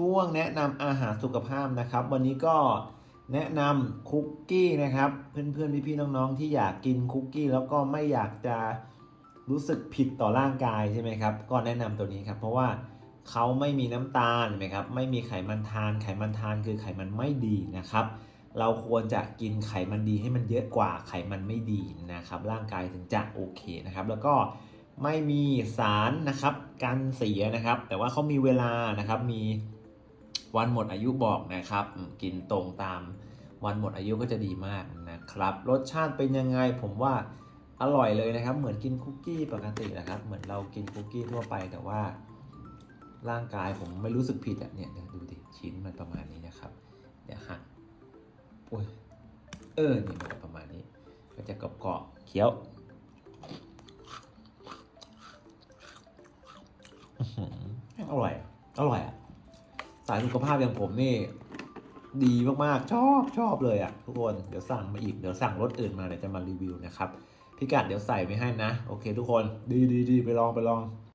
ช่วงแนะนำอาหารสุขภาพนะครับ วันนี้ก็แนะนำคุกกี้นะครับ เพื่อนๆพี่ๆน้องๆที่อยากกินคุกกี้แล้วก็ไม่อยากจะรู้สึกผิดต่อร่างกายใช่ไหมครับ ก็แนะนำตัวนี้ครับ เพราะว่าเขาไม่มีน้ำตาลเห็นไหมครับ ไม่มีไขมันทาน ไขมันทานคือไขมันไม่ดีนะครับ เราควรจะกินไขมันดีให้มันเยอะกว่าไขมันไม่ดีนะครับ ร่างกายถึงจะโอเคนะครับ แล้วก็ไม่มีสารนะครับกันเสียนะครับ แต่ว่าเขามีเวลานะครับ มี วันหมดอายุบอกนะครับ กินตรงตามวันหมดอายุก็จะดีมากนะครับ รสชาติเป็นยังไงผมว่าอร่อยเลยนะครับ เหมือนกินคุกกี้ปกตินะครับ เหมือนเรากินคุกกี้ทั่วไปแต่ว่า ร่างกายผมไม่รู้สึกผิดอะเนี่ยดูดิชิ้นมันประมาณนี้นะครับเดี๋ยวหักโอ้ยเออนี่มันประมาณนี้ ก็จะกรอบเกาะๆเคี้ยวอื้อหืออร่อย อร่อยอะ สายสุขภาพอย่างผมนี่ ดีมากๆ ชอบชอบเลยอะทุกคนเดี๋ยวสั่งมาอีกเดี๋ยวสั่งรสอื่นมาเดี๋ยวจะมารีวิวนะครับพิกัดเดี๋ยวใส่ไว้ให้นะ โอเคทุกคนดีดีดีไปลองไปลอง